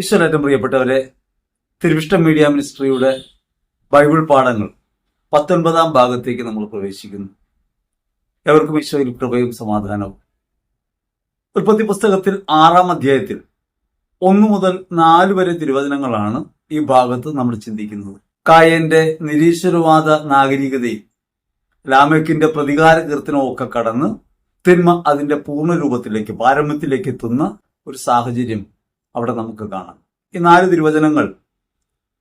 ഈശ്വരേറ്റം പ്രിയപ്പെട്ടവരെ തിരുവിഷ്ടം media മിനിസ്ട്രിയുടെ Bible പാഠങ്ങൾ പത്തൊൻപതാം ഭാഗത്തേക്ക് നമ്മൾ പ്രവേശിക്കുന്നു. എവർക്കും ഈശോയിൽ കൃപയും സമാധാനവും. ഉൽപ്പത്തി പുസ്തകത്തിൽ ആറാം അധ്യായത്തിൽ ഒന്നു മുതൽ നാല് വരെ തിരുവചനങ്ങളാണ് ഈ ഭാഗത്ത് നമ്മൾ ചിന്തിക്കുന്നത്. കായന്റെ നിരീശ്വരവാദ നാഗരികതയും ലാമേക്കിന്റെ പ്രതികാര കീർത്തനവും ഒക്കെ കടന്ന് തിന്മ അതിന്റെ പൂർണ രൂപത്തിലേക്ക് പാരമ്യത്തിലേക്ക് എത്തുന്ന ഒരു സാഹചര്യം അവിടെ നമുക്ക് കാണാം. ഈ നാല് തിരുവചനങ്ങൾ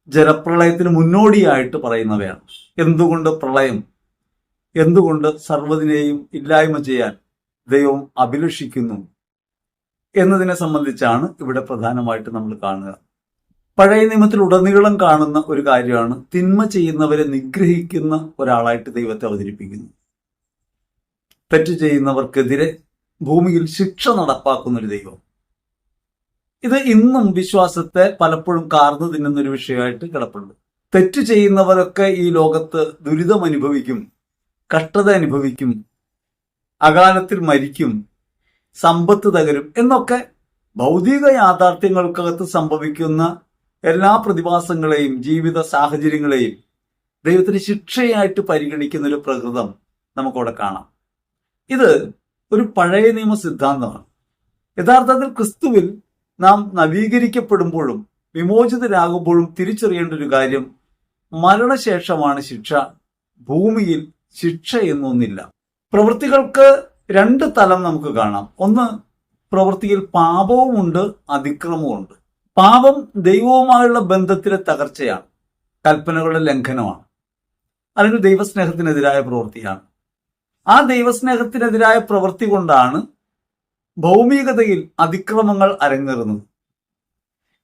ജലപ്രളയത്തിന് മുന്നോടിയായിട്ട് പറയുന്നവയാണ്. എന്തുകൊണ്ട് പ്രളയം? എന്തുകൊണ്ട് സർവതിനെയും ഇല്ലായ്മ ചെയ്യാൻ ദൈവം അഭിലഷിക്കുന്നു? എന്നതിനെ സംബന്ധിച്ചാണ് ഇവിടെ പ്രധാനമായിട്ട് നമ്മൾ കാണുക. പഴയ നിയമത്തിൽ ഉടനീളം കാണുന്ന ഒരു കാര്യമാണ് തിന്മ ചെയ്യുന്നവരെ നിഗ്രഹിക്കുന്ന ഒരാളായിട്ട് ദൈവത്തെ അവതരിപ്പിക്കുന്നു. തെറ്റ് ചെയ്യുന്നവർക്കെതിരെ ഭൂമിയിൽ ശിക്ഷ നടപ്പാക്കുന്ന ഒരു ദൈവം. ഇത് ഇന്നും വിശ്വാസത്തെ പലപ്പോഴും കാർന്നു തിന്നുന്ന ഒരു വിഷയമായിട്ട് കിടപ്പുണ്ട്. തെറ്റ് ചെയ്യുന്നവരൊക്കെ ഈ ലോകത്ത് ദുരിതം അനുഭവിക്കും കഷ്ടത അനുഭവിക്കും അകാലത്തിൽ മരിക്കും സമ്പത്ത് തകരും എന്നൊക്കെ ഭൗതിക യാഥാർത്ഥ്യങ്ങൾക്കകത്ത് സംഭവിക്കുന്ന എല്ലാ പ്രതിഭാസങ്ങളെയും ജീവിത സാഹചര്യങ്ങളെയും ദൈവത്തിന് ശിക്ഷയായിട്ട് പരിഗണിക്കുന്ന ഒരു പ്രകൃതം നമുക്കവിടെ കാണാം. ഇത് ഒരു പഴയ നിയമ സിദ്ധാന്തമാണ്. യഥാർത്ഥത്തിൽ ക്രിസ്തുവിൽ നാം നവീകരിക്കപ്പെടുമ്പോഴും വിമോചിതരാകുമ്പോഴും തിരിച്ചറിയേണ്ട ഒരു കാര്യം മരണശേഷമാണ് ശിക്ഷ. ഭൂമിയിൽ ശിക്ഷ എന്നൊന്നില്ല. പ്രവൃത്തികൾക്ക് രണ്ട് തലം നമുക്ക് കാണാം. ഒന്ന് പ്രവൃത്തിയിൽ പാപവുമുണ്ട് അതിക്രമവുമുണ്ട്. പാപം ദൈവവുമായുള്ള ബന്ധത്തിലെ തകർച്ചയാണ് കൽപ്പനകളുടെ ലംഘനമാണ് അല്ലെങ്കിൽ ദൈവസ്നേഹത്തിനെതിരായ പ്രവൃത്തിയാണ്. ആ ദൈവസ്നേഹത്തിനെതിരായ പ്രവൃത്തി കൊണ്ടാണ് ഭൗമികതയിൽ അതിക്രമങ്ങൾ അരങ്ങേറുന്നു.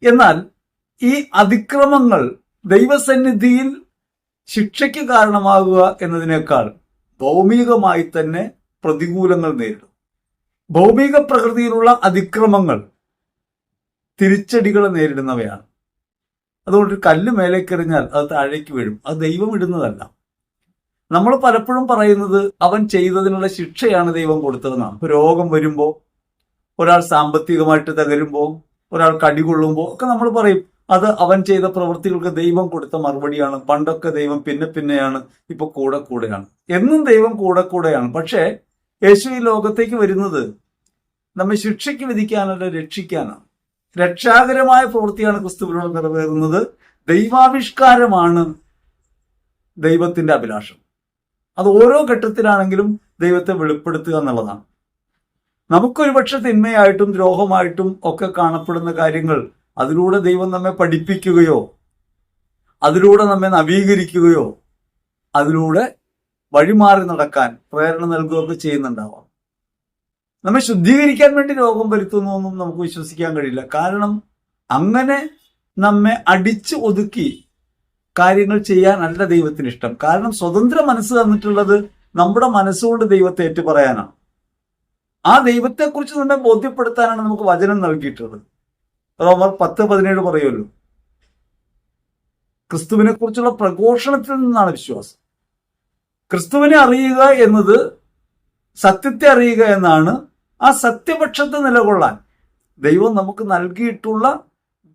എന്നാൽ ഈ അതിക്രമങ്ങൾ ദൈവസന്നിധിയിൽ ശിക്ഷയ്ക്ക് കാരണമാകുക എന്നതിനേക്കാൾ ഭൗമികമായി തന്നെ പ്രതികൂലങ്ങൾ നേരിടും. ഭൗമിക പ്രകൃതിയിലുള്ള അതിക്രമങ്ങൾ തിരിച്ചടികൾ നേരിടുന്നവയാണ്. അതുകൊണ്ട് കല്ല് മേലേക്കെറിഞ്ഞാൽ അത് താഴേക്ക് വീഴും. അത് ദൈവം ഇടുന്നതല്ല. നമ്മൾ പലപ്പോഴും പറയുന്നത് അവൻ ചെയ്തതിനുള്ള ശിക്ഷയാണ് ദൈവം കൊടുത്തതെന്നാണ്. രോഗം വരുമ്പോൾ ഒരാൾ സാമ്പത്തികമായിട്ട് തകരുമ്പോൾ ഒരാൾ കടികൊള്ളുമ്പോൾ ഒക്കെ നമ്മൾ പറയും അത് അവൻ ചെയ്ത പ്രവൃത്തികൾക്ക് ദൈവം കൊടുത്ത മറുപടിയാണ്. പണ്ടൊക്കെ ദൈവം പിന്നെ പിന്നെയാണ് ഇപ്പൊ കൂടെ കൂടെയാണ്. എന്നും ദൈവം കൂടെ കൂടെയാണ്. പക്ഷേ യേശു ഈ ലോകത്തേക്ക് വരുന്നത് നമ്മെ ശിക്ഷയ്ക്ക് വിധിക്കാനല്ല രക്ഷിക്കാനാണ്. രക്ഷാകരമായ പ്രവൃത്തിയാണ് ക്രിസ്തുവിനോട് നിറവേറുന്നത്. ദൈവാവിഷ്കാരമാണ് ദൈവത്തിന്റെ അഭിലാഷം. അത് ഓരോ ഘട്ടത്തിലാണെങ്കിലും ദൈവത്തെ വെളിപ്പെടുത്തുക എന്നുള്ളതാണ്. നമുക്കൊരു പക്ഷെ തിന്മയായിട്ടും ദ്രോഹമായിട്ടും ഒക്കെ കാണപ്പെടുന്ന കാര്യങ്ങൾ അതിലൂടെ ദൈവം നമ്മെ പഠിപ്പിക്കുകയോ അതിലൂടെ നമ്മെ നവീകരിക്കുകയോ അതിലൂടെ വഴിമാറി നടക്കാൻ പ്രേരണ നൽകുകയൊക്കെ ചെയ്യുന്നുണ്ടാവാം. നമ്മെ ശുദ്ധീകരിക്കാൻ വേണ്ടി രോഗം വരുത്തുന്നൊന്നും നമുക്ക് വിശ്വസിക്കാൻ കഴിയില്ല. കാരണം അങ്ങനെ നമ്മെ അടിച്ച് ഒതുക്കി കാര്യങ്ങൾ ചെയ്യാനല്ല ദൈവത്തിന് ഇഷ്ടം കാരണം സ്വതന്ത്ര മനസ്സ് തന്നിട്ടുള്ളത് നമ്മുടെ മനസ്സുകൊണ്ട് ദൈവത്തെ ഏറ്റു പറയാനാണ് ആ ദൈവത്തെക്കുറിച്ച് നമ്മെ ബോധ്യപ്പെടുത്താനാണ് നമുക്ക് വചനം നൽകിയിട്ടുള്ളത്. റോമർ പത്ത് പതിനേഴ് പറയുമല്ലോ. ക്രിസ്തുവിനെ കുറിച്ചുള്ള പ്രഘോഷണത്തിൽ നിന്നാണ് വിശ്വാസം. ക്രിസ്തുവിനെ അറിയുക എന്നത് സത്യത്തെ അറിയുക എന്നാണ് ആ സത്യപക്ഷത്തെ നിലകൊള്ളാൻ ദൈവം നമുക്ക് നൽകിയിട്ടുള്ള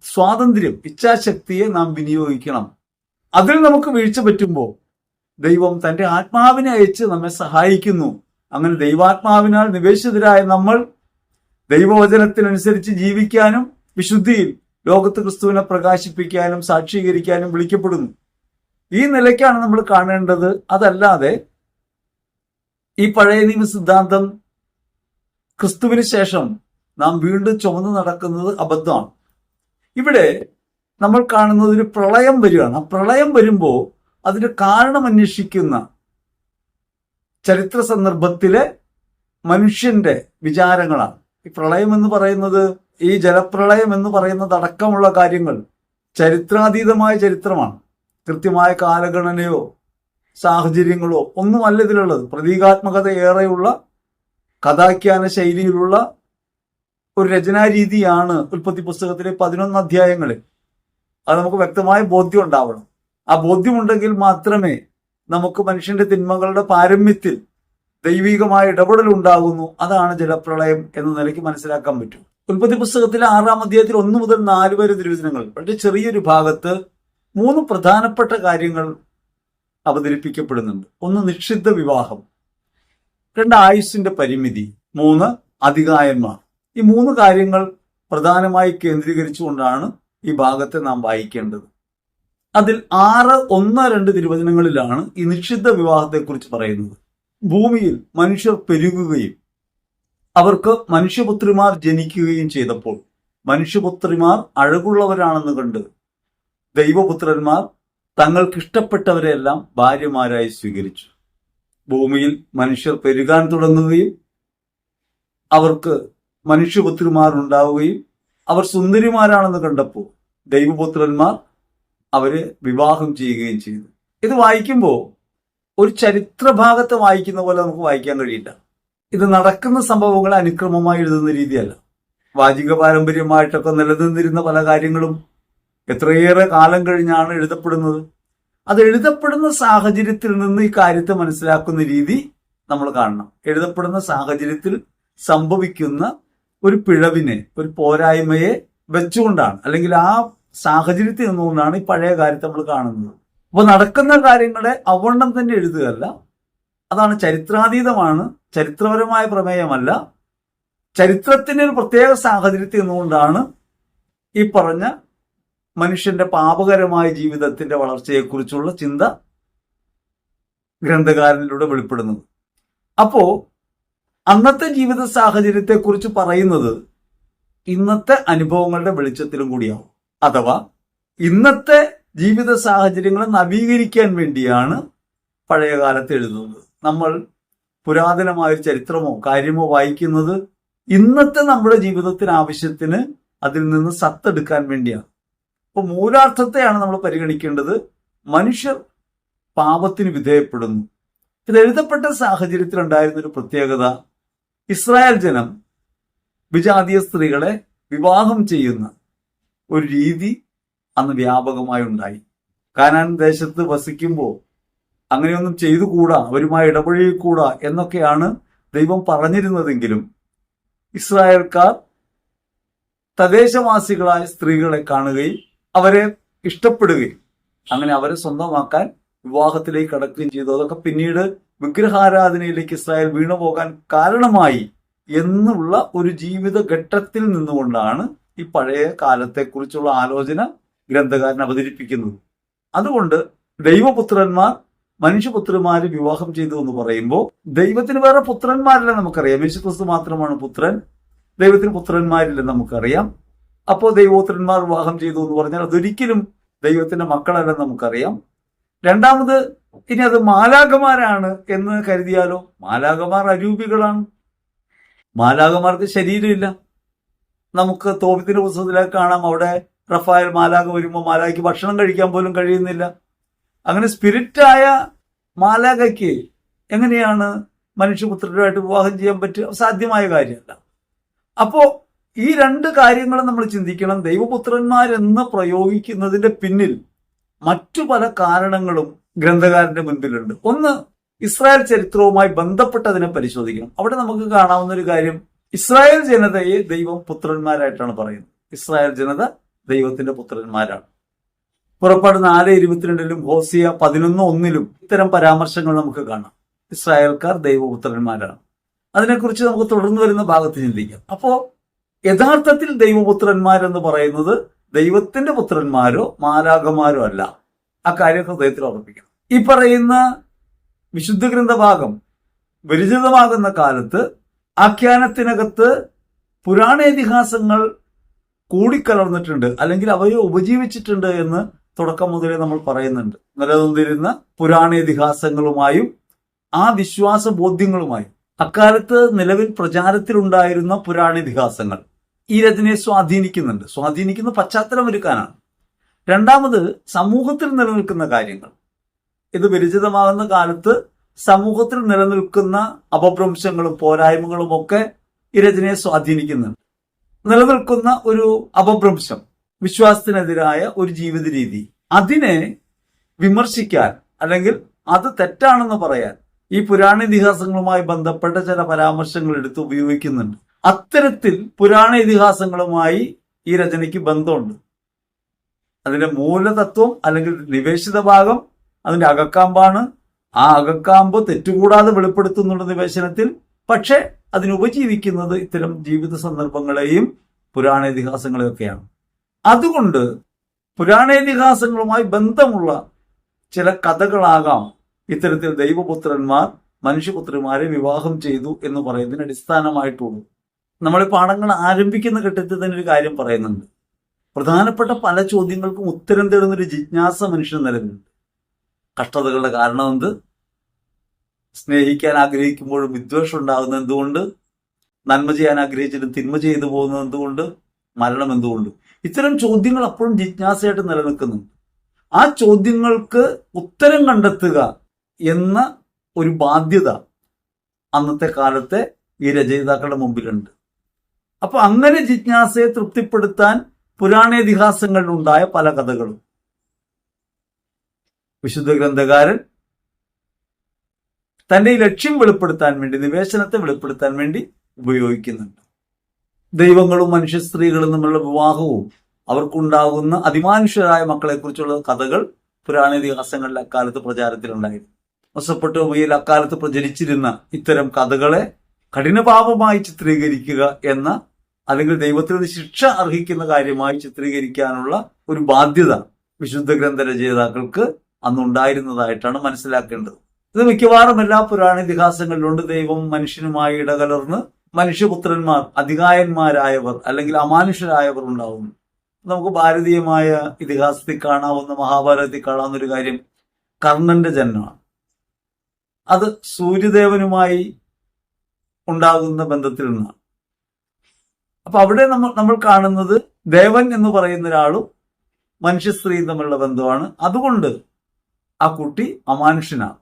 സ്വാതന്ത്ര്യം ഇച്ഛാശക്തിയെ നാം വിനിയോഗിക്കണം. അതിൽ നമുക്ക് വീഴ്ച പറ്റുമ്പോൾ ദൈവം തന്റെ ആത്മാവിനെ അയച്ച് നമ്മെ സഹായിക്കുന്നു. അങ്ങനെ ദൈവാത്മാവിനാൽ നിവേശിതരായ നമ്മൾ ദൈവവചനത്തിനനുസരിച്ച് ജീവിക്കാനും വിശുദ്ധിയിൽ ലോകത്ത് ക്രിസ്തുവിനെ പ്രകാശിപ്പിക്കാനും സാക്ഷീകരിക്കാനും വിളിക്കപ്പെടുന്നു. ഈ നിലയ്ക്കാണ് നമ്മൾ കാണേണ്ടത്. അതല്ലാതെ ഈ പഴയ നിയമ സിദ്ധാന്തം ക്രിസ്തുവിന് ശേഷം നാം വീണ്ടും ചുമന്ന് നടക്കുന്നത് അബദ്ധമാണ്. ഇവിടെ നമ്മൾ കാണുന്നത് ഒരു പ്രളയം വരികയാണ്. ആ പ്രളയം വരുമ്പോൾ അതിന് കാരണം അന്വേഷിക്കുന്ന ചരിത്ര സന്ദർഭത്തിലെ മനുഷ്യന്റെ വിചാരങ്ങളാണ്. ഈ പ്രളയം എന്ന് പറയുന്നത് ഈ ജലപ്രളയം എന്ന് പറയുന്നത് അടക്കമുള്ള കാര്യങ്ങൾ ചരിത്രാതീതമായ ചരിത്രമാണ്. കൃത്യമായ കാലഗണനയോ സാഹചര്യങ്ങളോ ഒന്നുമല്ല ഇതിലുള്ളത്. പ്രതീകാത്മകത ഏറെയുള്ള കഥാഖ്യാന ശൈലിയിലുള്ള ഒരു രചനാരീതിയാണ് ഉൽപ്പത്തി പുസ്തകത്തിലെ പതിനൊന്ന് അധ്യായങ്ങളിൽ. അത് നമുക്ക് വ്യക്തമായ ബോധ്യം ഉണ്ടാവണം. ആ ബോധ്യമുണ്ടെങ്കിൽ മാത്രമേ നമുക്ക് മനുഷ്യന്റെ തിന്മകളുടെ പാരമ്യത്തിൽ ദൈവികമായ ഇടപെടൽ ഉണ്ടാകുന്നു. അതാണ് ജലപ്രളയം എന്ന നിലയ്ക്ക് മനസ്സിലാക്കാൻ പറ്റും. ഉൽപ്പത്തി പുസ്തകത്തിലെ ആറാം അധ്യായത്തിൽ ഒന്ന് മുതൽ നാല് വരെ തിരുവചനങ്ങൾ. വളരെ ചെറിയൊരു ഭാഗത്ത് മൂന്ന് പ്രധാനപ്പെട്ട കാര്യങ്ങൾ അവതരിപ്പിക്കപ്പെടുന്നുണ്ട്. ഒന്ന് നിക്ഷിദ്ധ വിവാഹം. രണ്ട് ആയുസ്സിന്റെ പരിമിതി. മൂന്ന് അധികായന്മാർ. ഈ മൂന്ന് കാര്യങ്ങൾ പ്രധാനമായി കേന്ദ്രീകരിച്ചുകൊണ്ടാണ് ഈ ഭാഗത്തെ നാം വായിക്കേണ്ടത്. അതിൽ ആറ് ഒന്ന് രണ്ട് തിരുവചനങ്ങളിലാണ് ഈ നിക്ഷിദ്ധ വിവാഹത്തെക്കുറിച്ച് പറയുന്നത്. ഭൂമിയിൽ മനുഷ്യർ പെരുകുകയും അവർക്ക് മനുഷ്യപുത്രിമാർ ജനിക്കുകയും ചെയ്തപ്പോൾ മനുഷ്യപുത്രിമാർ അഴകുള്ളവരാണെന്ന് കണ്ട് ദൈവപുത്രന്മാർ തങ്ങൾക്കിഷ്ടപ്പെട്ടവരെല്ലാം ഭാര്യമാരായി സ്വീകരിച്ചു. ഭൂമിയിൽ മനുഷ്യർ പെരുകാൻ തുടങ്ങുകയും അവർക്ക് മനുഷ്യപുത്രിമാർ ഉണ്ടാവുകയും അവർ സുന്ദരിമാരാണെന്ന് കണ്ടപ്പോൾ ദൈവപുത്രന്മാർ അവരെ വിവാഹം ചെയ്യുകയും ചെയ്തു. ഇത് വായിക്കുമ്പോൾ ഒരു ചരിത്ര ഭാഗത്ത് വായിക്കുന്ന പോലെ നമുക്ക് വായിക്കാൻ കഴിയില്ല. ഇത് നടക്കുന്ന സംഭവങ്ങൾ അനുക്രമമായി എഴുതുന്ന രീതിയല്ല. വാചിക പാരമ്പര്യമായിട്ടൊക്കെ നിലനിന്നിരുന്ന പല കാര്യങ്ങളും എത്രയേറെ കാലം കഴിഞ്ഞാണ് എഴുതപ്പെടുന്നത്. അത് എഴുതപ്പെടുന്ന സാഹചര്യത്തിൽ നിന്ന് ഈ കാര്യത്തെ മനസ്സിലാക്കുന്ന രീതി നമ്മൾ കാണണം. എഴുതപ്പെടുന്ന സാഹചര്യത്തിൽ സംഭവിക്കുന്ന ഒരു പിഴവിനെ ഒരു പോരായ്മയെ വെച്ചുകൊണ്ടാണ്. അല്ലെങ്കിൽ ആ സാഹചര്യത്തിൽ നിന്നുകൊണ്ടാണ് ഈ പഴയ കാര്യത്തെ നമ്മൾ കാണുന്നത്. അപ്പോൾ നടക്കുന്ന കാര്യങ്ങളെ അവണ്ണം തന്നെ എഴുതുകയല്ല. അതാണ് ചരിത്രാതീതമാണ് ചരിത്രപരമായ പ്രമേയമല്ല. ചരിത്രത്തിന്റെ ഒരു പ്രത്യേക സാഹചര്യത്തിൽ നിന്നുകൊണ്ടാണ് ഈ പറഞ്ഞ മനുഷ്യന്റെ പാപകരമായ ജീവിതത്തിന്റെ വളർച്ചയെക്കുറിച്ചുള്ള ചിന്ത ഗ്രന്ഥകാരനിലൂടെ വെളിപ്പെടുന്നത്. അപ്പോ അന്നത്തെ ജീവിത സാഹചര്യത്തെക്കുറിച്ച് പറയുന്നത് ഇന്നത്തെ അനുഭവങ്ങളുടെ വെളിച്ചത്തിലും കൂടിയാവും അഥവാ ഇന്നത്തെ ജീവിത സാഹചര്യങ്ങളെ നവീകരിക്കാൻ വേണ്ടിയാണ് പഴയ കാലത്ത് എഴുതുന്നത്. നമ്മൾ പുരാതനമായ ചരിത്രമോ കാര്യമോ വായിക്കുന്നത് ഇന്നത്തെ നമ്മുടെ ജീവിതത്തിന് ആവശ്യത്തിന് അതിൽ നിന്ന് സത്തെടുക്കാൻ വേണ്ടിയാണ്. അപ്പൊ മൂലാർത്ഥത്തെയാണ് നമ്മൾ പരിഗണിക്കേണ്ടത്. മനുഷ്യർ പാപത്തിന് വിധേയപ്പെടുന്നു. ഇത് എഴുതപ്പെട്ട സാഹചര്യത്തിൽ ഉണ്ടായിരുന്ന ഒരു പ്രത്യേകത. ഇസ്രായേൽ ജനം വിജാതീയ സ്ത്രീകളെ വിവാഹം ചെയ്യുന്ന ഒരു രീതി അന്ന് വ്യാപകമായി ഉണ്ടായി. കാനാൻ ദേശത്ത് വസിക്കുമ്പോൾ അങ്ങനെയൊന്നും ചെയ്തുകൂടാ അവരുമായി ഇടപഴകിക്കൂടാ എന്നൊക്കെയാണ് ദൈവം പറഞ്ഞിരുന്നതെങ്കിലും ഇസ്രായേൽക്കാർ തദ്ദേശവാസികളായ സ്ത്രീകളെ കാണുകയും അവരെ ഇഷ്ടപ്പെടുകയും അങ്ങനെ അവരെ സ്വന്തമാക്കാൻ വിവാഹത്തിലേക്ക് കടക്കുകയും ചെയ്തു. അതൊക്കെ പിന്നീട് വിഗ്രഹാരാധനയിലേക്ക് ഇസ്രായേൽ വീണുപോകാൻ കാരണമായി എന്നുള്ള ഒരു ജീവിത ഘട്ടത്തിൽ നിന്നുകൊണ്ടാണ് ഈ പഴയ കാലത്തെക്കുറിച്ചുള്ള ആലോചന ഗ്രന്ഥകാരൻ അവതരിപ്പിക്കുന്നത് അതുകൊണ്ട് ദൈവപുത്രന്മാർ മനുഷ്യപുത്രന്മാര് വിവാഹം ചെയ്തു എന്ന് പറയുമ്പോൾ ദൈവത്തിന് വേറെ പുത്രന്മാരില്ല നമുക്കറിയാം. യേശുക്രിസ്തു മാത്രമാണ് പുത്രൻ. ദൈവത്തിന് പുത്രന്മാരില്ല നമുക്കറിയാം. അപ്പോൾ ദൈവപുത്രന്മാർ വിവാഹം ചെയ്തു എന്ന് പറഞ്ഞാൽ അതൊരിക്കലും ദൈവത്തിന്റെ മക്കളല്ല നമുക്കറിയാം. രണ്ടാമത് ഇനി അത് മാലാകമാരാണ് എന്ന് കരുതിയാലോ? മാലാകമാർ അരൂപികളാണ്. മാലാകമാർക്ക് ശരീരമില്ല. നമുക്ക് തോപത്തിന്റെ പുസ്തകത്തിലേക്ക് കാണാം. അവിടെ റഫായൽ മാലാഖ വരുമ്പോൾ മാലാഖയ്ക്ക് ഭക്ഷണം കഴിക്കാൻ പോലും കഴിയുന്നില്ല. അങ്ങനെ സ്പിരിറ്റായ മാലാഖയ്ക്ക് എങ്ങനെയാണ് മനുഷ്യപുത്രരുമായിട്ട് വിവാഹം ചെയ്യാൻ പറ്റുക? സാധ്യമായ കാര്യമല്ല. അപ്പോൾ ഈ രണ്ട് കാര്യങ്ങളും നമ്മൾ ചിന്തിക്കണം. ദൈവപുത്രന്മാരെന്ന് പ്രയോഗിക്കുന്നതിന്റെ പിന്നിൽ മറ്റു പല കാരണങ്ങളും ഗ്രന്ഥകാരന്റെ മുൻപിലുണ്ട്. ഒന്ന് ഇസ്രായേൽ ചരിത്രവുമായി ബന്ധപ്പെട്ടതിനെ പരിശോധിക്കണം. അവിടെ നമുക്ക് കാണാവുന്ന ഒരു കാര്യം ഇസ്രായേൽ ജനതയെ ദൈവം പുത്രന്മാരായിട്ടാണ് പറയുന്നത്. ഇസ്രായേൽ ജനത ദൈവത്തിന്റെ പുത്രന്മാരാണ്. പുറപ്പാട് നാല് ഇരുപത്തിരണ്ടിലും ഹോസിയ പതിനൊന്ന് ഒന്നിലും ഇത്തരം പരാമർശങ്ങൾ നമുക്ക് കാണാം. ഇസ്രായേൽക്കാർ ദൈവപുത്രന്മാരാണ്. അതിനെക്കുറിച്ച് നമുക്ക് തുടർന്ന് വരുന്ന ഭാഗത്ത് ചിന്തിക്കാം. അപ്പോ യഥാർത്ഥത്തിൽ ദൈവപുത്രന്മാരെന്ന് പറയുന്നത് ദൈവത്തിന്റെ പുത്രന്മാരോ മാലാകമാരോ അല്ല. ആ കാര്യം ഹൃദയത്തിൽ ഉറപ്പിക്കണം ഈ പറയുന്ന വിശുദ്ധ ഗ്രന്ഥഭാഗം വിരചിതമാകുന്ന കാലത്ത് ആഖ്യാനത്തിനകത്ത് പുരാണേതിഹാസങ്ങൾ കൂടിക്കലർന്നിട്ടുണ്ട് അല്ലെങ്കിൽ അവയെ ഉപജീവിച്ചിട്ടുണ്ട് എന്ന് തുടക്കം മുതലേ നമ്മൾ പറയുന്നുണ്ട്. നിലനിന്നിരുന്ന പുരാണേതിഹാസങ്ങളുമായും ആ വിശ്വാസ ബോധ്യങ്ങളുമായും അക്കാലത്ത് നിലവിൽ പ്രചാരത്തിലുണ്ടായിരുന്ന പുരാണേതിഹാസങ്ങൾ ഈ രചനയെ സ്വാധീനിക്കുന്നുണ്ട്. സ്വാധീനിക്കുന്ന പശ്ചാത്തലം ഒരുക്കാനാണ്. രണ്ടാമത് സമൂഹത്തിൽ നിലനിൽക്കുന്ന കാര്യങ്ങൾ. ഇത് വിരചിതമാകുന്ന കാലത്ത് സമൂഹത്തിൽ നിലനിൽക്കുന്ന അപഭ്രംശങ്ങളും പോരായ്മകളും ഒക്കെ ഈ രചനയെ സ്വാധീനിക്കുന്നുണ്ട് നിലനിൽക്കുന്ന ഒരു അപഭ്രംശം വിശ്വാസത്തിനെതിരായ ഒരു ജീവിത രീതി അതിനെ വിമർശിക്കാൻ അല്ലെങ്കിൽ അത് തെറ്റാണെന്ന് പറയാൻ ഈ പുരാണ ഇതിഹാസങ്ങളുമായി ബന്ധപ്പെട്ട ചില പരാമർശങ്ങൾ എടുത്ത് ഉപയോഗിക്കുന്നുണ്ട്. അത്തരത്തിൽ പുരാണ ഇതിഹാസങ്ങളുമായി ഈ രചനയ്ക്ക് ബന്ധമുണ്ട്. അതിന്റെ മൂലതത്വം അല്ലെങ്കിൽ നിവേശിത ഭാഗം അതിന്റെ അകക്കാമ്പാണ് ആ അകക്കാമ്പ് തെറ്റുകൂടാതെ വെളിപ്പെടുത്തുന്നുണ്ട് നിവേശനത്തിൽ. പക്ഷെ അതിന് ഉപജീവിക്കുന്നത് ഇത്തരം ജീവിത സന്ദർഭങ്ങളെയും പുരാണ ഇതിഹാസങ്ങളെയൊക്കെയാണ് അതുകൊണ്ട് പുരാണ ഇതിഹാസങ്ങളുമായി ബന്ധമുള്ള ചില കഥകളാകാം ഇത്തരത്തിൽ ദൈവപുത്രന്മാർ മനുഷ്യപുത്രന്മാരെ വിവാഹം ചെയ്തു എന്ന് പറയുന്നതിന് അടിസ്ഥാനമായിട്ടുള്ളൂ നമ്മൾ പാഠങ്ങൾ ആരംഭിക്കുന്ന ഘട്ടത്തിൽ തന്നെ ഒരു കാര്യം പറയുന്നുണ്ട്. പ്രധാനപ്പെട്ട പല ചോദ്യങ്ങൾക്കും ഉത്തരം തേടുന്ന ഒരു ജിജ്ഞാസ മനുഷ്യന് നിലവിലുണ്ട്. കഷ്ടതകളുടെ കാരണം എന്ത്? സ്നേഹിക്കാൻ ആഗ്രഹിക്കുമ്പോഴും വിദ്വേഷം ഉണ്ടാകുന്ന എന്തുകൊണ്ട്? നന്മ ചെയ്യാൻ ആഗ്രഹിച്ചിട്ടും തിന്മ ചെയ്തു പോകുന്നത് എന്തുകൊണ്ട്? മരണം എന്തുകൊണ്ട്? ഇത്തരം ചോദ്യങ്ങൾ അപ്പോഴും ജിജ്ഞാസയായിട്ട് നിലനിൽക്കുന്നുണ്ട്. ആ ചോദ്യങ്ങൾക്ക് ഉത്തരം കണ്ടെത്തുക എന്ന ഒരു ബാധ്യത അന്നത്തെ കാലത്തെ ഈ രചയിതാക്കളുടെ മുമ്പിലുണ്ട്. അപ്പൊ അങ്ങനെ ജിജ്ഞാസയെ തൃപ്തിപ്പെടുത്താൻ പുരാണേതിഹാസങ്ങളിലുണ്ടായ പല കഥകളും. വിശുദ്ധ ഗ്രന്ഥകാരൻ തന്റെ ലക്ഷ്യം വെളിപ്പെടുത്താൻ വേണ്ടി നിവേശനത്തെ വെളിപ്പെടുത്താൻ വേണ്ടി ഉപയോഗിക്കുന്നുണ്ട്. ദൈവങ്ങളും മനുഷ്യ സ്ത്രീകളും തമ്മിലുള്ള വിവാഹവും അവർക്കുണ്ടാകുന്ന അതിമാനുഷ്യരായ മക്കളെക്കുറിച്ചുള്ള കഥകൾ പുരാണ ഇതിഹാസങ്ങളിൽ അക്കാലത്ത് പ്രചാരത്തിലുണ്ടായിരുന്നു. മൊസപ്പെട്ടോമയിൽ അക്കാലത്ത് പ്രചരിച്ചിരുന്ന ഇത്തരം കഥകളെ കഠിനപാപമായി ചിത്രീകരിക്കുക എന്ന അല്ലെങ്കിൽ ദൈവത്തിൽ നിന്ന് ശിക്ഷ അർഹിക്കുന്ന കാര്യമായി ചിത്രീകരിക്കാനുള്ള ഒരു ബാധ്യത വിശുദ്ധ ഗ്രന്ഥ രചയിതാക്കൾക്ക് അന്നുണ്ടായിരുന്നതായിട്ടാണ് മനസ്സിലാക്കേണ്ടത്. ഇത് മിക്കവാറും എല്ലാ പുരാണ ഇതിഹാസങ്ങളിലുണ്ട്. ദൈവം മനുഷ്യനുമായി ഇടകലർന്ന് മനുഷ്യപുത്രന്മാർ അധികായന്മാരായവർ അല്ലെങ്കിൽ അമാനുഷരായവർ ഉണ്ടാവുന്നു. നമുക്ക് ഭാരതീയമായ ഇതിഹാസത്തിൽ കാണാവുന്ന മഹാഭാരതത്തിൽ കാണാവുന്ന ഒരു കാര്യം കർണന്റെ ജന്മമാണ് അത് സൂര്യദേവനുമായി ഉണ്ടാകുന്ന ബന്ധത്തിൽ നിന്നാണ് അപ്പൊ അവിടെ നമ്മൾ നമ്മൾ കാണുന്നത് ദേവൻ എന്ന് പറയുന്ന ഒരാളും മനുഷ്യ സ്ത്രീയും തമ്മിലുള്ള ബന്ധമാണ്. അതുകൊണ്ട് ആ കുട്ടി അമാനുഷ്യനാണ്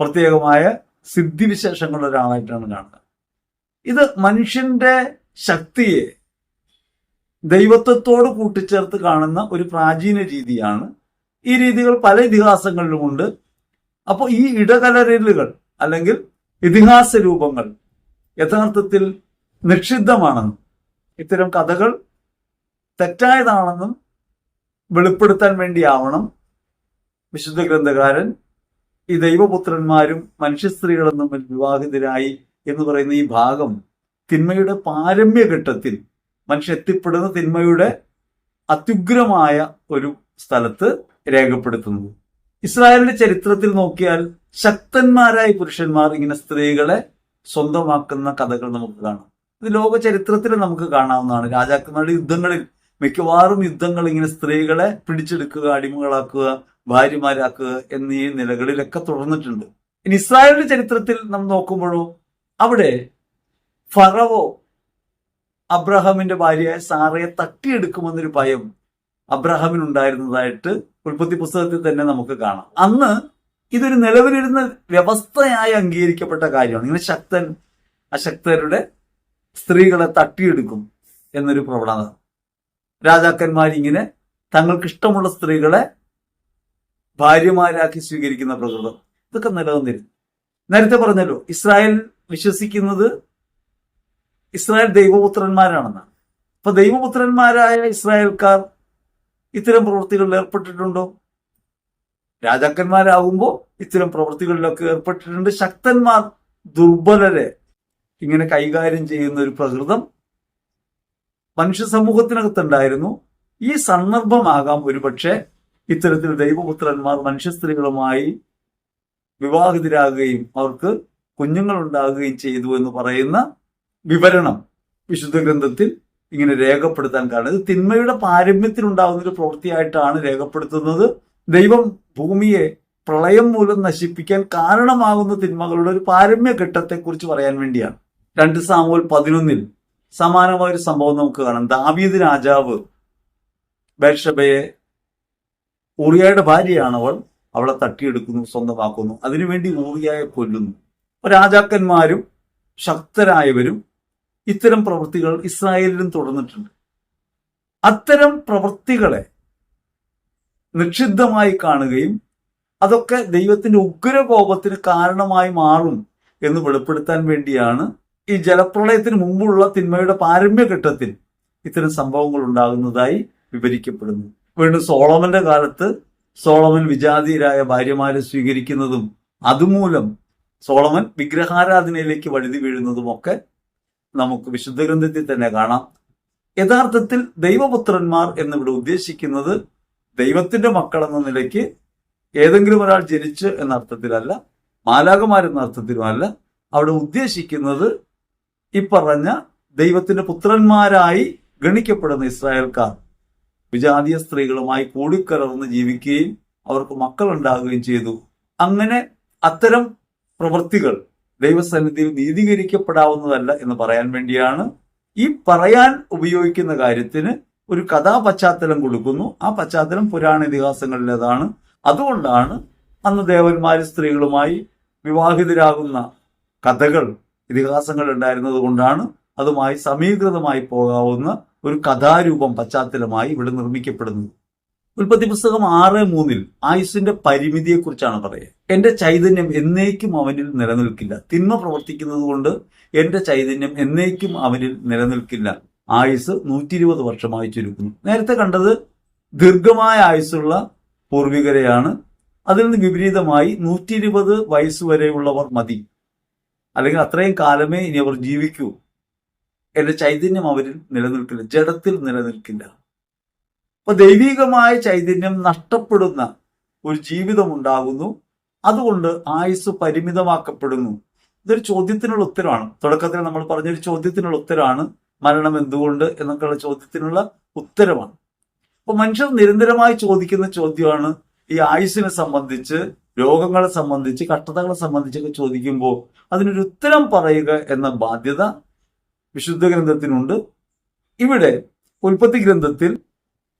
പ്രത്യേകമായ സിദ്ധിവിശേഷങ്ങളുടെ ഒരാളായിട്ടാണ് കാണുന്നത്. ഇത് മനുഷ്യന്റെ ശക്തിയെ ദൈവത്വത്തോട് കൂട്ടിച്ചേർത്ത് കാണുന്ന ഒരു പ്രാചീന രീതിയാണ് ഈ രീതികൾ പല ഇതിഹാസങ്ങളിലുമുണ്ട് അപ്പോൾ ഈ ഇടകലരലുകൾ അല്ലെങ്കിൽ ഇതിഹാസ രൂപങ്ങൾ യഥാർത്ഥത്തിൽ നിക്ഷിദ്ധമാണെന്നും ഇത്തരം കഥകൾ തെറ്റായതാണെന്നും വെളിപ്പെടുത്താൻ വേണ്ടിയാവണം വിശുദ്ധ ഗ്രന്ഥകാരൻ ഈ ദൈവപുത്രന്മാരും മനുഷ്യ സ്ത്രീകളും തമ്മിൽ വിവാഹിതരായി എന്ന് പറയുന്ന ഈ ഭാഗം തിന്മയുടെ പാരമ്യഘട്ടത്തിൽ മനുഷ്യ എത്തിപ്പെടുന്ന തിന്മയുടെ അത്യുഗ്രമായ ഒരു സ്ഥലത്ത് രേഖപ്പെടുത്തുന്നത് ഇസ്രായേലിന്റെ ചരിത്രത്തിൽ നോക്കിയാൽ ശക്തന്മാരായ പുരുഷന്മാർ ഇങ്ങനെ സ്ത്രീകളെ സ്വന്തമാക്കുന്ന കഥകൾ നമുക്ക് കാണാം. ഇത് ലോക ചരിത്രത്തിൽ നമുക്ക് കാണാവുന്നതാണ്. രാജാക്കന്മാരുടെ യുദ്ധങ്ങളിൽ മിക്കവാറും യുദ്ധങ്ങൾ ഇങ്ങനെ സ്ത്രീകളെ പിടിച്ചെടുക്കുക അടിമകളാക്കുക ഭാര്യമാരാക്കുക എന്നീ നിലകളിലൊക്കെ തുടർന്നിട്ടുണ്ട്. ഇനി ഇസ്രായേലിന്റെ ചരിത്രത്തിൽ നാം നോക്കുമ്പോഴോ അവിടെ ഫറവോ അബ്രഹാമിന്റെ ഭാര്യയായ സാറയെ തട്ടിയെടുക്കുമെന്നൊരു ഭയം അബ്രഹാമിനുണ്ടായിരുന്നതായിട്ട് ഉൽപ്പത്തി പുസ്തകത്തിൽ തന്നെ നമുക്ക് കാണാം. അന്ന് ഇതൊരു നിലവിലിരുന്ന വ്യവസ്ഥയായി അംഗീകരിക്കപ്പെട്ട കാര്യമാണ്. ഇങ്ങനെ ശക്തൻ അശക്തരുടെ സ്ത്രീകളെ തട്ടിയെടുക്കും എന്നൊരു പ്രവണത. രാജാക്കന്മാരിങ്ങനെ തങ്ങൾക്ക് ഇഷ്ടമുള്ള സ്ത്രീകളെ ഭാര്യമാരാക്കി സ്വീകരിക്കുന്ന പ്രകൃതം. ഇതൊക്കെ നിലനിന്നിരുന്നു. നേരത്തെ പറഞ്ഞല്ലോ ഇസ്രായേൽ വിശ്വസിക്കുന്നത് ഇസ്രായേൽ ദൈവപുത്രന്മാരാണെന്നാണ്. അപ്പൊ ദൈവപുത്രന്മാരായ ഇസ്രായേൽക്കാർ ഇത്തരം പ്രവൃത്തികളിൽ ഏർപ്പെട്ടിട്ടുണ്ടോ? രാജാക്കന്മാരാകുമ്പോൾ ഇത്തരം പ്രവൃത്തികളിലൊക്കെ ഏർപ്പെട്ടിട്ടുണ്ട്. ശക്തന്മാർ ദുർബലരെ ഇങ്ങനെ കൈകാര്യം ചെയ്യുന്ന ഒരു പ്രകൃതം മനുഷ്യ സമൂഹത്തിനകത്തുണ്ടായിരുന്നു ഈ സന്ദർഭമാകാം ഒരുപക്ഷെ ഇത്തരത്തിൽ ദൈവപുത്രന്മാർ മനുഷ്യ സ്ത്രീകളുമായി വിവാഹിതരാകുകയും അവർക്ക് കുഞ്ഞുങ്ങൾ ഉണ്ടാകുകയും ചെയ്തു എന്ന് പറയുന്ന വിവരണം വിശുദ്ധ ഗ്രന്ഥത്തിൽ ഇങ്ങനെ രേഖപ്പെടുത്താൻ കാരണം ഇത് തിന്മയുടെ പാരമ്യത്തിൽ ഉണ്ടാകുന്ന ഒരു പ്രവൃത്തിയായിട്ടാണ് രേഖപ്പെടുത്തുന്നത്. ദൈവം ഭൂമിയെ പ്രളയം മൂലം നശിപ്പിക്കാൻ കാരണമാകുന്ന തിന്മകളുടെ ഒരു പാരമ്യ ഘട്ടത്തെക്കുറിച്ച് പറയാൻ വേണ്ടിയാണ്. രണ്ട് സാമൂൽ പതിനൊന്നിൽ സമാനമായ ഒരു സംഭവം നമുക്ക് കാണാം. ദാവീദ് രാജാവ് ബേഷബയെ ഊറിയയുടെ ഭാര്യയാണ് അവൾ. അവളെ തട്ടിയെടുക്കുന്നു സ്വന്തമാക്കുന്നു. അതിനുവേണ്ടി ഊറിയായെ കൊല്ലുന്നു. രാജാക്കന്മാരും ശക്തരായവരും ഇത്തരം പ്രവൃത്തികൾ ഇസ്രായേലിലും തുടർന്നിട്ടുണ്ട്. അത്തരം പ്രവൃത്തികളെ നിക്ഷിദ്ധമായി കാണുകയും അതൊക്കെ ദൈവത്തിന്റെ ഉഗ്രകോപത്തിന് കാരണമായി മാറും എന്ന് വെളിപ്പെടുത്താൻ വേണ്ടിയാണ് ഈ ജലപ്രളയത്തിന് മുമ്പുള്ള തിന്മയുടെ പാരമ്യഘട്ടത്തിൽ ഇത്തരം സംഭവങ്ങൾ ഉണ്ടാകുന്നതായി വിവരിക്കപ്പെടുന്നു. വീണ്ടും സോളമന്റെ കാലത്ത് സോളമൻ വിജാതീയരായ ഭാര്യമാരെ സ്വീകരിക്കുന്നതും അതുമൂലം സോളമൻ വിഗ്രഹാരാധനയിലേക്ക് വഴുതി വീഴുന്നതുമൊക്കെ നമുക്ക് വിശുദ്ധ ഗ്രന്ഥത്തിൽ തന്നെ കാണാം. യഥാർത്ഥത്തിൽ ദൈവപുത്രന്മാർ എന്നിവിടെ ഉദ്ദേശിക്കുന്നത് ദൈവത്തിന്റെ മക്കൾ എന്ന നിലയ്ക്ക് ഏതെങ്കിലും ഒരാൾ ജനിച്ച് എന്ന അർത്ഥത്തിലല്ല മാലാകമാരെന്ന അർത്ഥത്തിലുമല്ല അവിടെ ഉദ്ദേശിക്കുന്നത് ഈ പറഞ്ഞ ദൈവത്തിന്റെ പുത്രന്മാരായി ഗണിക്കപ്പെടുന്ന ഇസ്രായേൽക്കാർ വിജാതീയ സ്ത്രീകളുമായി കൂടിക്കലർന്ന് ജീവിക്കുകയും അവർക്ക് മക്കൾ ഉണ്ടാകുകയും ചെയ്തു. അങ്ങനെ അത്തരം പ്രവൃത്തികൾ ദൈവസന്നിധിയിൽ നീതീകരിക്കപ്പെടാവുന്നതല്ല എന്ന് പറയാൻ വേണ്ടിയാണ് ഈ പറയാൻ ഉപയോഗിക്കുന്ന കാര്യത്തിന് ഒരു കഥാപശ്ചാത്തലം കൊടുക്കുന്നു. ആ പശ്ചാത്തലം പുരാണ ഇതിഹാസങ്ങളിലേതാണ്. അതുകൊണ്ടാണ് അന്ന് ദേവന്മാര് സ്ത്രീകളുമായി വിവാഹിതരാകുന്ന കഥകൾ ഇതിഹാസങ്ങൾ ഉണ്ടായിരുന്നത് കൊണ്ടാണ് അതുമായി സമീകൃതമായി പോകാവുന്ന ഒരു കഥാരൂപം പശ്ചാത്തലമായി ഇവിടെ നിർമ്മിക്കപ്പെടുന്നത്. ഉൽപ്പത്തി പുസ്തകം ആറ് മൂന്നിൽ ആയുസിന്റെ പരിമിതിയെക്കുറിച്ചാണ് പറയുക. എന്റെ ചൈതന്യം എന്നേക്കും അവനിൽ നിലനിൽക്കില്ല. തിന്മ പ്രവർത്തിക്കുന്നത് കൊണ്ട് എന്റെ ചൈതന്യം എന്നേക്കും അവനിൽ നിലനിൽക്കില്ല. ആയുസ് നൂറ്റി ഇരുപത് വർഷമായി ചുരുക്കുന്നു. നേരത്തെ കണ്ടത് ദീർഘമായ ആയുസ്സുള്ള പൂർവികരെയാണ്. അതിൽ നിന്ന് വിപരീതമായി നൂറ്റി ഇരുപത് വയസ്സ് വരെയുള്ളവർ മതി. അല്ലെങ്കിൽ അത്രയും കാലമേ ഇനി അവർ ജീവിക്കൂ. എന്റെ ചൈതന്യം അവരിൽ നിലനിൽക്കില്ല. ജഡത്തിൽ നിലനിൽക്കില്ല. അപ്പൊ ദൈവികമായ ചൈതന്യം നഷ്ടപ്പെടുന്ന ഒരു ജീവിതം ഉണ്ടാകുന്നു. അതുകൊണ്ട് ആയുസ് പരിമിതമാക്കപ്പെടുന്നു. ഇതൊരു ചോദ്യത്തിനുള്ള ഉത്തരമാണ്. തുടക്കത്തിൽ നമ്മൾ പറഞ്ഞൊരു ചോദ്യത്തിനുള്ള ഉത്തരമാണ്. മരണം എന്തുകൊണ്ട് എന്നൊക്കെയുള്ള ചോദ്യത്തിനുള്ള ഉത്തരമാണ്. അപ്പൊ മനുഷ്യർ നിരന്തരമായി ചോദിക്കുന്ന ചോദ്യമാണ് ഈ ആയുസ്സിനെ സംബന്ധിച്ച് രോഗങ്ങളെ സംബന്ധിച്ച് കഷ്ടതകളെ സംബന്ധിച്ചൊക്കെ ചോദിക്കുമ്പോൾ അതിനൊരു ഉത്തരം പറയുക എന്ന ബാധ്യത വിശുദ്ധ ഗ്രന്ഥത്തിനുണ്ട്. ഇവിടെ ഉൽപ്പത്തി ഗ്രന്ഥത്തിൽ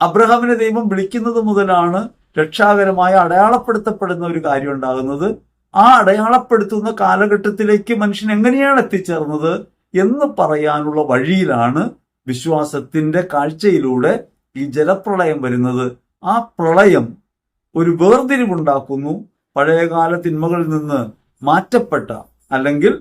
അബ്രഹാമിനെ ദൈവം വിളിക്കുന്നത് മുതലാണ് രക്ഷാകരമായി അടയാളപ്പെടുത്തപ്പെടുന്ന ഒരു കാര്യം ഉണ്ടാകുന്നത്. ആ അടയാളപ്പെടുത്തുന്ന കാലഘട്ടത്തിലേക്ക് മനുഷ്യൻ എങ്ങനെയാണ് എത്തിച്ചേർന്നത് എന്ന് പറയാനുള്ള വഴിയിലാണ് വിശ്വാസത്തിന്റെ കാഴ്ചയിലൂടെ ഈ ജലപ്രളയം വരുന്നത്. ആ പ്രളയം ഒരു വേർതിരിവുണ്ടാക്കുന്നു. പഴയകാല തിന്മകളിൽ നിന്ന് മാറ്റപ്പെട്ട അല്ലെങ്കിൽ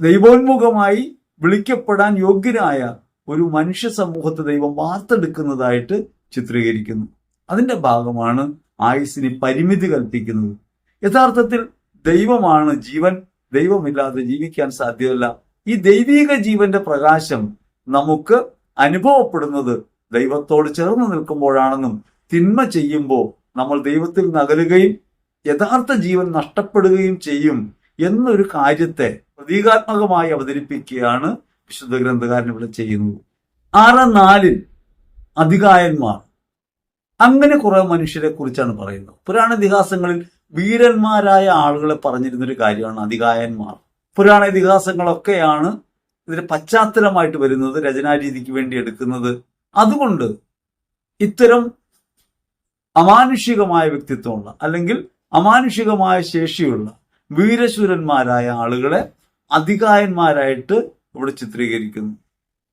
ദൈവോന്മുഖമായി വിളിക്കപ്പെടാൻ യോഗ്യരായ ഒരു മനുഷ്യ സമൂഹത്തെ ദൈവം വാർത്തെടുക്കുന്നതായിട്ട് ചിത്രീകരിക്കുന്നു. അതിന്റെ ഭാഗമാണ് ആയുസിന് പരിമിതി കൽപ്പിക്കുന്നത്. യഥാർത്ഥത്തിൽ ദൈവമാണ് ജീവൻ. ദൈവമില്ലാതെ ജീവിക്കാൻ സാധ്യമല്ല. ഈ ദൈവീക ജീവന്റെ പ്രകാശം നമുക്ക് അനുഭവപ്പെടുന്നത് ദൈവത്തോട് ചേർന്ന് നിൽക്കുമ്പോഴാണെന്നും തിന്മ ചെയ്യുമ്പോൾ നമ്മൾ ദൈവത്തിൽ നകലുകയും യഥാർത്ഥ ജീവൻ നഷ്ടപ്പെടുകയും ചെയ്യും എന്നൊരു കാര്യത്തെ പ്രതീകാത്മകമായി അവതരിപ്പിക്കുകയാണ് വിശുദ്ധ ഗ്രന്ഥകാരൻ ഇവിടെ ചെയ്യുന്നത്. ആറ് നാലിൽ അധികായന്മാർ. അങ്ങനെ കുറെ മനുഷ്യരെ കുറിച്ചാണ് പറയുന്നത്. പുരാണ ഇതിഹാസങ്ങളിൽ വീരന്മാരായ ആളുകളെ പറഞ്ഞിരുന്നൊരു കാര്യമാണ് അധികായന്മാർ. പുരാണ ഇതിഹാസങ്ങളൊക്കെയാണ് ഇതിന്റെ പശ്ചാത്തലമായിട്ട് വരുന്നത് രചനാരീതിക്ക് വേണ്ടി എടുക്കുന്നത്. അതുകൊണ്ട് ഇത്തരം അമാനുഷികമായ വ്യക്തിത്വമുള്ള അല്ലെങ്കിൽ അമാനുഷികമായ ശേഷിയുള്ള വീരശൂരന്മാരായ ആളുകളെ അധികായന്മാരായിട്ട് ഇവിടെ ചിത്രീകരിക്കുന്നു.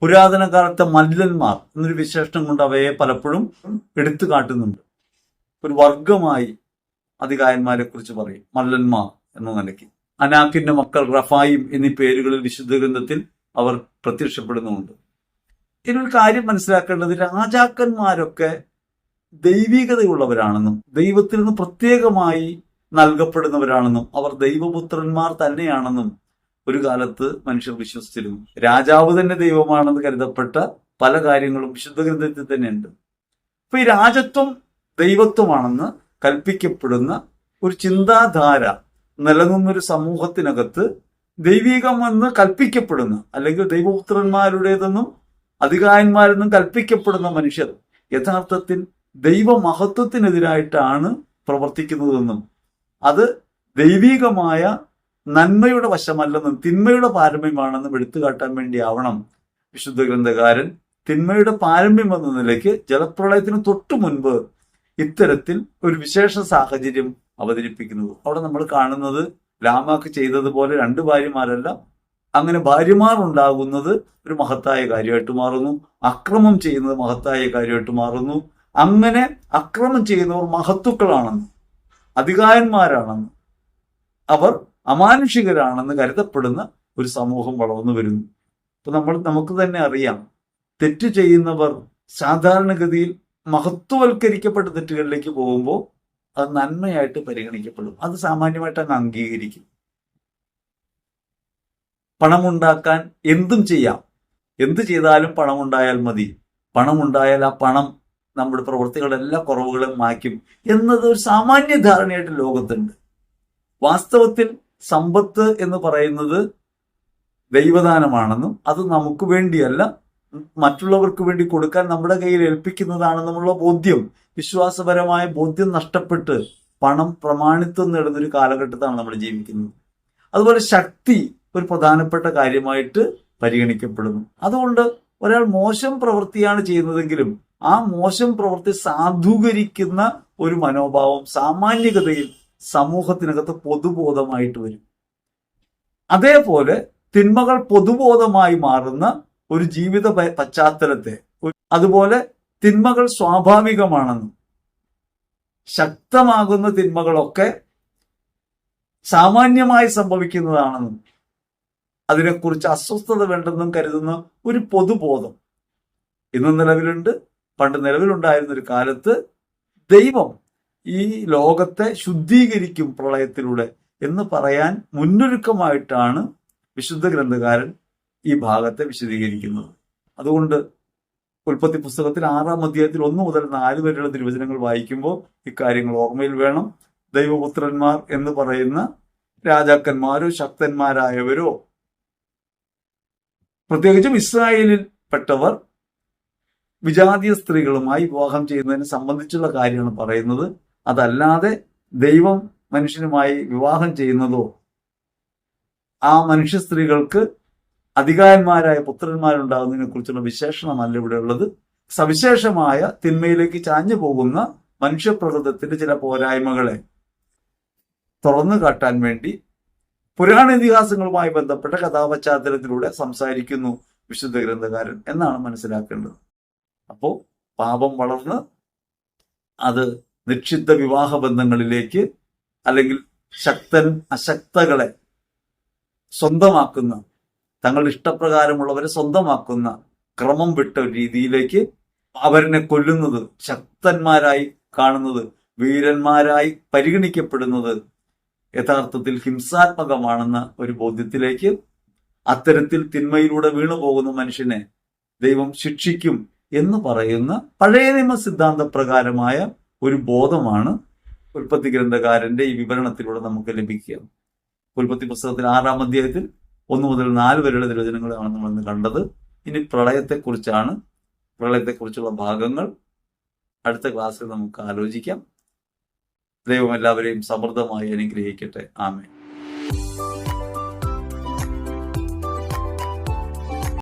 പുരാതന കാലത്തെ മല്ലന്മാർ എന്നൊരു വിശേഷണം കൊണ്ട് അവയെ പലപ്പോഴും എടുത്തു കാട്ടുന്നുണ്ട്. ഒരു വർഗമായി അധികായന്മാരെ കുറിച്ച് പറയും. മല്ലന്മാർ എന്ന നിലയ്ക്ക്. അനാക്കിന്റെ മക്കൾ റഫായും എന്നീ പേരുകളിൽ വിശുദ്ധ ഗ്രന്ഥത്തിൽ അവർ പ്രത്യക്ഷപ്പെടുന്നുമുണ്ട്. ഇതിനൊരു കാര്യം മനസ്സിലാക്കേണ്ടത് രാജാക്കന്മാരൊക്കെ ദൈവികതയുള്ളവരാണെന്നും ദൈവത്തിൽ നിന്ന് പ്രത്യേകമായി നൽകപ്പെടുന്നവരാണെന്നും അവർ ദൈവപുത്രന്മാർ തന്നെയാണെന്നും ഒരു കാലത്ത് മനുഷ്യർ വിശ്വസിച്ചിരുന്നു. രാജാവ് തന്നെ ദൈവമാണെന്ന് കരുതപ്പെട്ട പല കാര്യങ്ങളും വിശുദ്ധ ഗ്രന്ഥത്തിൽ തന്നെയുണ്ട്. അപ്പൊ ഈ രാജത്വം ദൈവത്വമാണെന്ന് കൽപ്പിക്കപ്പെടുന്ന ഒരു ചിന്താധാര നിലനിന്നൊരു സമൂഹത്തിനകത്ത് ദൈവികമെന്ന് കൽപ്പിക്കപ്പെടുന്ന അല്ലെങ്കിൽ ദൈവപുത്രന്മാരുടേതെന്നും അധികാരന്മാരെന്നും കൽപ്പിക്കപ്പെടുന്ന മനുഷ്യർ യഥാർത്ഥത്തിൽ ദൈവമഹത്വത്തിനെതിരായിട്ടാണ് പ്രവർത്തിക്കുന്നതെന്നും അത് ദൈവീകമായ നന്മയുടെ വശമല്ലെന്നും തിന്മയുടെ പാരമ്യമാണെന്നും എടുത്തു കാട്ടാൻ വേണ്ടി ആവണം വിശുദ്ധ ഗ്രന്ഥകാരൻ. തിന്മയുടെ പാരമ്യം എന്ന നിലയ്ക്ക് ജലപ്രളയത്തിന് തൊട്ടു മുൻപ് ഇത്തരത്തിൽ ഒരു വിശേഷ സാഹചര്യം അവതരിപ്പിക്കുന്നത്. അവിടെ നമ്മൾ കാണുന്നത് ലാമാക്ക് ചെയ്തതുപോലെ രണ്ട് ഭാര്യമാരല്ല അങ്ങനെ ഭാര്യമാർ ഉണ്ടാകുന്നത് ഒരു മഹത്തായ കാര്യമായിട്ട് മാറുന്നു അക്രമം ചെയ്യുന്നത് മഹത്തായ കാര്യമായിട്ട് മാറുന്നു. അങ്ങനെ അക്രമം ചെയ്യുന്നവർ മഹത്തുക്കളാണെന്ന് അധികാരന്മാരാണെന്ന് അവർ അമാനുഷികരാണെന്ന് കരുതപ്പെടുന്ന ഒരു സമൂഹം വളർന്നു വരുന്നു. ഇപ്പൊ നമ്മൾ നമുക്ക് തന്നെ അറിയാം തെറ്റ് ചെയ്യുന്നവർ സാധാരണഗതിയിൽ മഹത്വവൽക്കരിക്കപ്പെട്ട തെറ്റുകളിലേക്ക് പോകുമ്പോൾ അത് നന്മയായിട്ട് പരിഗണിക്കപ്പെടും. അത് സാമാന്യമായിട്ട് അങ്ങ് അംഗീകരിക്കും. പണമുണ്ടാക്കാൻ എന്തും ചെയ്യാം. എന്ത് ചെയ്താലും പണമുണ്ടായാൽ മതി. പണമുണ്ടായാൽ ആ പണം നമ്മുടെ പ്രവൃത്തികളുടെ എല്ലാ കുറവുകളും മായ്ക്കും എന്നത് ഒരു സാമാന്യ ധാരണയായിട്ട് ലോകത്തുണ്ട്. വാസ്തവത്തിൽ സമ്പത്ത് എന്ന് പറയുന്നത് ദൈവദാനമാണെന്നും അത് നമുക്ക് വേണ്ടിയല്ല മറ്റുള്ളവർക്ക് വേണ്ടി കൊടുക്കാൻ നമ്മുടെ കയ്യിൽ ഏൽപ്പിക്കുന്നതാണെന്നുമുള്ള ബോധ്യം വിശ്വാസപരമായ ബോധ്യം നഷ്ടപ്പെട്ട് പണം പ്രമാണിത്വം നേടുന്നൊരു കാലഘട്ടത്താണ് നമ്മൾ ജീവിക്കുന്നത്. അതുപോലെ ശക്തി ഒരു പ്രധാനപ്പെട്ട കാര്യമായിട്ട് പരിഗണിക്കപ്പെടുന്നു. അതുകൊണ്ട് ഒരാൾ മോശം പ്രവൃത്തിയാണ് ചെയ്യുന്നതെങ്കിലും ആ മോശം പ്രവൃത്തി സാധൂകരിക്കുന്ന ഒരു മനോഭാവം സാമാന്യഗതയിൽ സമൂഹത്തിനകത്ത് പൊതുബോധമായിട്ട് വരും. അതേപോലെ തിന്മകൾ പൊതുബോധമായി മാറുന്ന ഒരു ജീവിത പശ്ചാത്തലത്തെ അതുപോലെ തിന്മകൾ സ്വാഭാവികമാണെന്നും ശക്തമാകുന്ന തിന്മകളൊക്കെ സാമാന്യമായി സംഭവിക്കുന്നതാണെന്നും അതിനെക്കുറിച്ച് അസ്വസ്ഥത വേണ്ടെന്നും കരുതുന്ന ഒരു പൊതുബോധം ഇന്ന് നിലവിലുണ്ട്. പണ്ട് നിലവിലുണ്ടായിരുന്ന ഒരു കാലത്ത് ദൈവം ഈ ലോകത്തെ ശുദ്ധീകരിക്കും പ്രളയത്തിലൂടെ എന്ന് പറയാൻ മുന്നൊരുക്കമായിട്ടാണ് വിശുദ്ധ ഗ്രന്ഥകാരൻ ഈ ഭാഗത്തെ വിശദീകരിക്കുന്നത്. അതുകൊണ്ട് ഉൽപ്പത്തി പുസ്തകത്തിൽ ആറാം അധ്യായത്തിൽ ഒന്ന് മുതൽ നാല് വരെയുള്ള തിരുവചനങ്ങൾ വായിക്കുമ്പോൾ ഇക്കാര്യങ്ങൾ ഓർമ്മയിൽ വേണം. ദൈവപുത്രന്മാർ എന്ന് പറയുന്ന രാജാക്കന്മാരോ ശക്തന്മാരായവരോ പ്രത്യേകിച്ചും ഇസ്രായേലിൽ പെട്ടവർ വിജാതീയ സ്ത്രീകളുമായി വിവാഹം ചെയ്യുന്നതിനെ സംബന്ധിച്ചുള്ള കാര്യമാണ് പറയുന്നത്. അതല്ലാതെ ദൈവം മനുഷ്യനുമായി വിവാഹം ചെയ്യുന്നതോ ആ മനുഷ്യ സ്ത്രീകൾക്ക് അധികാരന്മാരായ പുത്രന്മാരുണ്ടാകുന്നതിനെ കുറിച്ചുള്ള വിശേഷണമല്ല ഇവിടെ ഉള്ളത്. സവിശേഷമായ തിന്മയിലേക്ക് ചാഞ്ഞു പോകുന്ന മനുഷ്യപ്രകൃതത്തിന്റെ ചില പോരായ്മകളെ തുറന്നു കാട്ടാൻ വേണ്ടി പുരാണ ഇതിഹാസങ്ങളുമായി ബന്ധപ്പെട്ട കഥാപശ്ചാത്തലത്തിലൂടെ സംസാരിക്കുന്നു വിശുദ്ധ ഗ്രന്ഥകാരൻ എന്നാണ് മനസ്സിലാക്കേണ്ടത്. അപ്പോൾ പാപം വളർന്ന് അത് നിക്ഷിപ്ത വിവാഹ ബന്ധങ്ങളിലേക്ക് അല്ലെങ്കിൽ ശക്തൻ അശക്തകളെ സ്വന്തമാക്കുന്ന തങ്ങളുടെ ഇഷ്ടപ്രകാരമുള്ളവരെ സ്വന്തമാക്കുന്ന ക്രമം വിട്ട ഒരു രീതിയിലേക്ക് അവരെ കൊല്ലുന്നത് ശക്തന്മാരായി കാണുന്നത് വീരന്മാരായി പരിഗണിക്കപ്പെടുന്നത് യഥാർത്ഥത്തിൽ ഹിംസാത്മകമാണെന്ന ഒരു ബോധ്യത്തിലേക്ക് അത്തരത്തിൽ തിന്മയിലൂടെ വീണുപോകുന്ന മനുഷ്യനെ ദൈവം ശിക്ഷിക്കും എന്ന് പറയുന്ന പഴയ നിയമ സിദ്ധാന്ത പ്രകാരമായ ഒരു ബോധമാണ് ഉൽപ്പത്തി ഗ്രന്ഥകാരന്റെ ഈ വിവരണത്തിലൂടെ നമുക്ക് ലഭിക്കുക. ഉൽപ്പത്തി പുസ്തകത്തിൽ ആറാം അധ്യായത്തിൽ ഒന്ന് മുതൽ നാല് വരെയുള്ള തിരുവചനങ്ങളാണ് നമ്മൾ ഇന്ന് കണ്ടത്. ഇനി പ്രളയത്തെക്കുറിച്ചാണ്. പ്രളയത്തെക്കുറിച്ചുള്ള ഭാഗങ്ങൾ അടുത്ത ക്ലാസ്സിൽ നമുക്ക് ആലോചിക്കാം. ദൈവം എല്ലാവരെയും സമൃദ്ധമായി അനുഗ്രഹിക്കട്ടെ. ആമേ